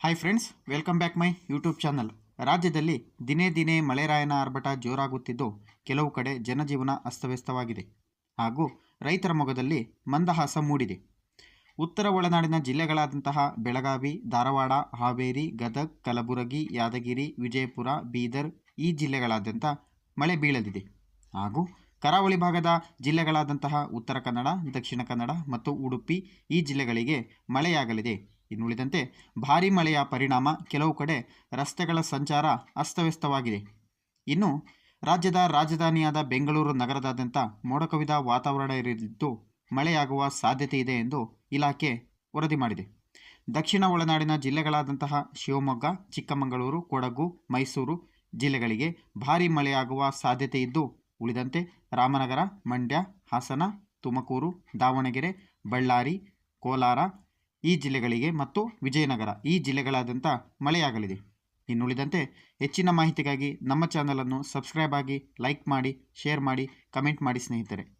Hi friends welcome back my YouTube channel ರಾಜ್ಯದಲ್ಲಿ ದಿನೇ ದಿನೇ ಮಳೆರಾಯನ ಆರ್ಭಟ ಜೋರಾಗುತ್ತಿದ್ದು ಕೆಲವು ಕಡೆ ಜನಜೀವನ ಅಸ್ತವ್ಯಸ್ತವಾಗಿದೆ. ಹಾಗೂ ರೈತರ ಮೊಗದಲ್ಲಿ ಮಂದಹಾಸ ಮೂಡಿದೆ. ಉತ್ತರ ಒಳನಾಡಿನ ಜಿಲ್ಲೆಗಳಾದಂತಹ ಬೆಳಗಾವಿ, ಧಾರವಾಡ, ಹಾವೇರಿ, ಗದಗ್, ಕಲಬುರಗಿ, ಯಾದಗಿರಿ, ವಿಜಯಪುರ, ಬೀದರ್ ಈ ಜಿಲ್ಲೆಗಳಾದ್ಯಂತ ಮಳೆ ಬೀಳಲಿದೆ. ಹಾಗೂ ಕರಾವಳಿ ಭಾಗದ ಜಿಲ್ಲೆಗಳಾದಂತಹ ಉತ್ತರ ಕನ್ನಡ, ದಕ್ಷಿಣ ಕನ್ನಡ ಮತ್ತು ಉಡುಪಿ ಈ ಜಿಲ್ಲೆಗಳಿಗೆ ಮಳೆಯಾಗಲಿದೆ. ಇನ್ನುಳಿದಂತೆ ಭಾರೀ ಮಳೆಯ ಪರಿಣಾಮ ಕೆಲವು ಕಡೆ ರಸ್ತೆಗಳ ಸಂಚಾರ ಅಸ್ತವ್ಯಸ್ತವಾಗಿದೆ. ಇನ್ನು ರಾಜ್ಯದ ರಾಜಧಾನಿಯಾದ ಬೆಂಗಳೂರು ನಗರದಾದ್ಯಂತ ಮೋಡ ಕವಿದ ವಾತಾವರಣ ಇರಲಿದ್ದು ಮಳೆಯಾಗುವ ಸಾಧ್ಯತೆ ಇದೆ ಎಂದು ಇಲಾಖೆ ವರದಿ ಮಾಡಿದೆ. ದಕ್ಷಿಣ ಒಳನಾಡಿನ ಜಿಲ್ಲೆಗಳಾದಂತಹ ಶಿವಮೊಗ್ಗ, ಚಿಕ್ಕಮಗಳೂರು, ಕೊಡಗು, ಮೈಸೂರು ಜಿಲ್ಲೆಗಳಿಗೆ ಭಾರೀ ಮಳೆಯಾಗುವ ಸಾಧ್ಯತೆ ಇದ್ದು ಉಳಿದಂತೆ ರಾಮನಗರ, ಮಂಡ್ಯ, ಹಾಸನ, ತುಮಕೂರು, ದಾವಣಗೆರೆ, ಬಳ್ಳಾರಿ, ಕೋಲಾರ ಈ ಜಿಲ್ಲೆಗಳಿಗೆ ಮತ್ತು ವಿಜಯನಗರ ಈ ಜಿಲ್ಲೆಗಳಾದ್ಯಂತ ಮಳೆಯಾಗಲಿದೆ. ಇನ್ನುಳಿದಂತೆ ಹೆಚ್ಚಿನ ಮಾಹಿತಿಗಾಗಿ ನಮ್ಮ ಚಾನಲನ್ನು ಸಬ್ಸ್ಕ್ರೈಬ್ ಆಗಿ ಲೈಕ್ ಮಾಡಿ, ಶೇರ್ ಮಾಡಿ, ಕಮೆಂಟ್ ಮಾಡಿ ಸ್ನೇಹಿತರೆ.